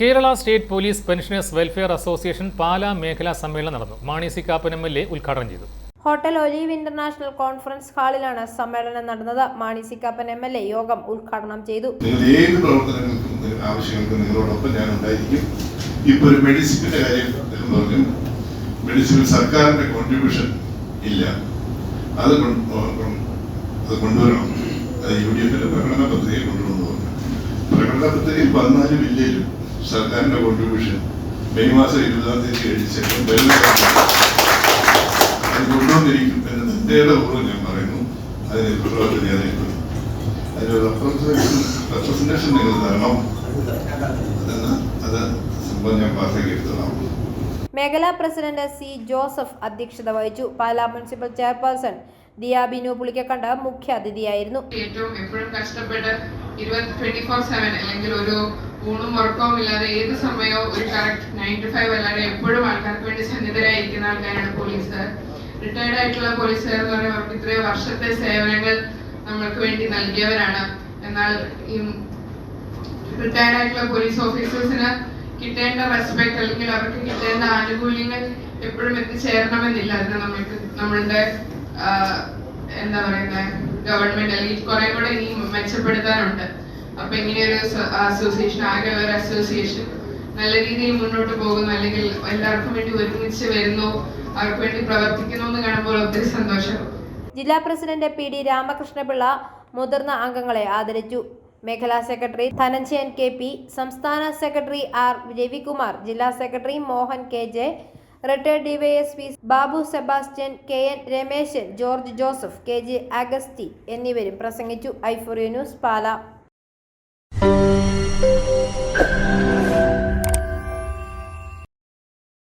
Kerala state police pensioners welfare association Pala മേഖലാ സമ്മേളനം നടന്നു. Mani C Kappan M L A ഉദ്ഘാടനം ചെയ്തു. ഹോട്ടൽ ഒലീവ് ഇന്റർനാഷണൽ കോൺഫറൻസ് ഹാളിലാണ് സമ്മേളനം നടന്നത്. Mani C Kappan M L A യോഗം ഉദ്ഘാടനം ചെയ്തു. നിങ്ങൾ ഏത് പ്രവർത്തനങ്ങൾക്കും ആവശ്യങ്ങൾക്ക് നിങ്ങളോടൊപ്പം ഞാൻ ഉണ്ടായിരിക്കും. ഒരു കാര്യം പറഞ്ഞു. സർക്കാരിന്റെ കോൺട്രിബ്യൂഷൻ ഇല്ല. അത് കൊണ്ട് കൊണ്ട് അത് കൊണ്ടുവരണം. അത് യു ഡി എഫിന്റെ പ്രകടന പത്രികയിൽ കൊണ്ടുവന്നു പ്രകടന പത്രികയിൽ പതിനാല് ജില്ലയിലും സർക്കാരിന്റെ കോൺട്രിബ്യൂഷൻ മെയ് മാസം ഇരുപതാം തീയതി കഴിഞ്ഞ ശേഷം വരുന്ന അത് കൊണ്ടുവന്നിരിക്കും എന്ന് നിന്ദയുടെ പൂർവം ഞാൻ പറയുന്നു. അതിന് പ്രവർത്തനം ചെയ്യാതിരിക്കുന്നു അതിന് റെപ്രസെന്റേഷൻ നിങ്ങൾ തരണം. അതെന്ന്? അത് സംഭവം ഞാൻ പാർട്ടിക്ക് എടുത്തതാണ്. മേഖലാ പ്രസിഡന്റ് സി ജോസഫ് അധ്യക്ഷത വഹിച്ചു. പാലാ മുനിസിപ്പൽ ചെയർപേഴ്സൺ ദിയ ബിനു പുളിക്കക്കണ്ട് മുഖ്യ അതിഥിയായിരുന്നു. ഏറ്റവും എപ്പോഴും കഷ്ടപ്പെട്ട് ഇരുപത് ട്വന്റി ഫോർ സെവൻ അല്ലെങ്കിൽ ഒരു ഊണും ഉറക്കവും ഇല്ലാതെ ഏത് സമയവും ഒരു കറക്റ്റ് നയൻ ടു ഫൈവ് അല്ലാതെ എപ്പോഴും ആൾക്കാർക്ക് വേണ്ടി സന്നിധരായിരിക്കുന്ന ആൾക്കാരാണ് പോലീസുകാർ റിട്ടയർഡ് ആയിട്ടുള്ള പോലീസുകാർ എന്ന് പറയുമ്പോൾ അവർക്ക് ഇത്രയും വർഷത്തെ സേവനങ്ങൾ നമ്മൾക്ക് വേണ്ടി നൽകിയവരാണ്. എന്നാൽ ഈ റിട്ടയർഡ് ആയിട്ടുള്ള പോലീസ് ഓഫീസേഴ്സിന് കിട്ടേണ്ട റെസ്പെക്ട് അല്ലെങ്കിൽ അവർക്ക് കിട്ടേണ്ട ആനുകൂല്യങ്ങൾ എപ്പോഴും എത്തിച്ചേരണമെന്നില്ല. അതിന് നമ്മൾക്ക് നമ്മളുടെ എന്താ പറയുന്നത് ഗവൺമെന്റ് അല്ലെങ്കിൽ കുറെ കൂടെ ഇനി മെച്ചപ്പെടുത്താനുണ്ട്. അപ്പൊ ഇങ്ങനെയൊരു അസോസിയേഷൻ ആകെ ഒരു അസോസിയേഷൻ നല്ല രീതിയിൽ മുന്നോട്ട് പോകുന്നു. അല്ലെങ്കിൽ എല്ലാവർക്കും വേണ്ടി ഒരുമിച്ച് വരുന്നു. അവർക്ക് വേണ്ടി പ്രവർത്തിക്കുന്നു എന്ന് കാണുമ്പോൾ ഒത്തിരി സന്തോഷം. ജില്ലാ പ്രസിഡന്റ് പി ഡി രാമകൃഷ്ണപിള്ള മുതിർന്ന അംഗങ്ങളെ ആദരിച്ചു. മേഖലാ സെക്രട്ടറി ധനഞ്ജയൻ കെ പി സംസ്ഥാന സെക്രട്ടറി ആർ രവികുമാർ ജില്ലാ secretary Mohan K J retired DYSP Babu Sebastian K N Rameshan George Joseph K J Augusty എന്നിവരും പ്രസംഗിച്ചു. ഐഫോറിയ ന്യൂസ് പാല. Thank you.